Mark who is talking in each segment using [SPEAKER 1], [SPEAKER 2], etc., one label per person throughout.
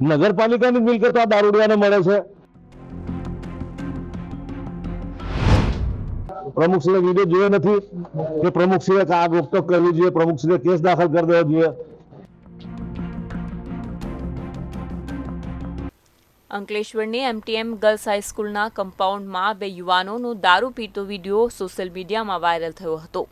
[SPEAKER 1] નગરપાલિકાની મિલકત આ દારૂડિયાને મળે છે. પ્રમુખશ્રીએ વીડિયો જોયો નથી કે પ્રમુખશ્રીએ આગ રોકટોક કરવી જોઈએ, પ્રમુખશ્રીએ કેસ દાખલ કરી દેવો જોઈએ.
[SPEAKER 2] અંકલેશ્વરની એમટીએમ ગર્લ્સ હાઈસ્કૂલના કમ્પાઉન્ડમાં બે યુવાનોનો દારૂ પીતો વીડિયો સોશિયલ મીડિયામાં વાયરલ થયો હતો.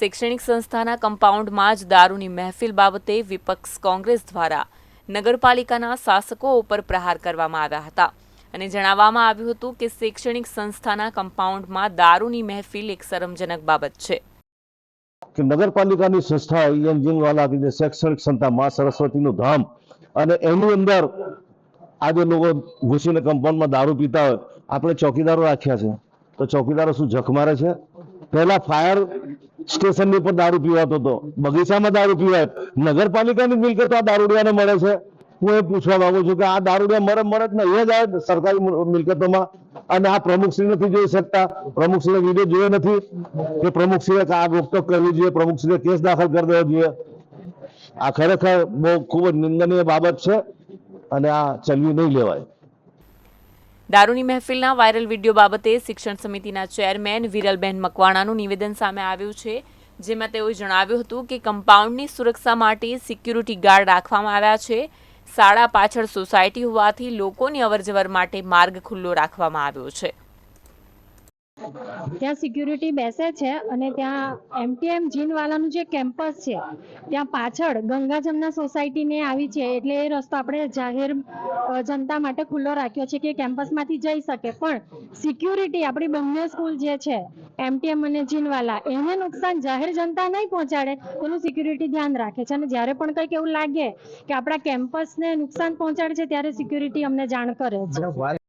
[SPEAKER 2] શૈક્ષણિક સંસ્થાના કમ્પાઉન્ડમાં જ દારૂની મહેફિલ બાબતે વિપક્ષ કોંગ્રેસ દ્વારા નગરપાલિકાના શાસકો ઉપર પ્રહાર કરવામાં આવ્યા હતા. અને જણાવવામાં આવ્યું હતું કે શૈક્ષણિક સંસ્થાના કમ્પાઉન્ડમાં દારૂની મહેફિલ એક શરમજનક બાબત છે.
[SPEAKER 1] કે નગરપાલિકાની સંસ્થા એન્જિનવાલા કે જે શૈક્ષણિક સંસ્થા મા સરસ્વતીનું ધામ અને એની અંદર આજે લોકો ઘૂસીને કમ્પાઉન્ડમાં દારૂ પીતા હોય. આપણે ચોકીદારો રાખ્યા છે. તો ચોકીદારો શું જખ મારે છે? પહેલા ફાયર સ્ટેશનની ઉપર દારૂ પીવાતો હતો. બગીચામાં દારૂ પીવાય. નગરપાલિકાની મિલકત આ દારૂડિયાને મળે છે. હું એ પૂછવા માંગુ છું કે આ દારૂડિયા મરે મરે જ નહીં જ સરકારી મિલકતોમાં અને આ પ્રમુખશ્રી નથી જોઈ શકતા. પ્રમુખશ્રીએ વીડિયો જોયો નથી. કે પ્રમુખશ્રીએ આગ રોકટોક કરવી જોઈએ? પ્રમુખશ્રીએ કેસ દાખલ કરી દેવો જોઈએ. આ ખરેખર બહુ ખૂબ જ નિંદનીય બાબત છે. અને આ ચલવી નહીં લેવાય.
[SPEAKER 2] દારૂની મહેફિલના વાયરલ વીડિયો બાબતે શિક્ષણ સમિતિના ચેરમેન વિરલબેન મકવાણાનું નિવેદન સામે આવ્યું છે, જેમાં તેઓએ જણાવ્યું હતું કે કમ્પાઉન્ડની સુરક્ષા માટે સિક્યુરિટી ગાર્ડ રાખવામાં આવ્યા છે. શાળા પાછળ સોસાયટી હોવાથી લોકોની અવરજવર માટે માર્ગ ખુલ્લો રાખવામાં આવ્યો છે.
[SPEAKER 3] ત્યાં સિક્યુરિટી બેસે છે અને ત્યાં એમટીએમ જીનવાલાનું જે કેમ્પસ છે, ત્યાં પાછળ ગંગા જમના સોસાયટીને આવી છે. એટલે એ રસ્તો આપણે જાહેર જનતા માટે ખુલ્લો રાખ્યો છે કે કેમ્પસમાંથી જઈ શકે. પણ સિક્યુરિટી આપણી બંને સ્કૂલ જે છે એમટીએમ અને જીનવાલા એને નુકસાન જાહેર જનતા નહીં પહોંચાડે, તેનું સિક્યુરિટી ધ્યાન રાખે છે. અને જ્યારે પણ કંઈક એવું લાગે કે આપણા કેમ્પસને નુકસાન પહોંચાડે છે, ત્યારે સિક્યુરિટી અમને જાણ કરે છે.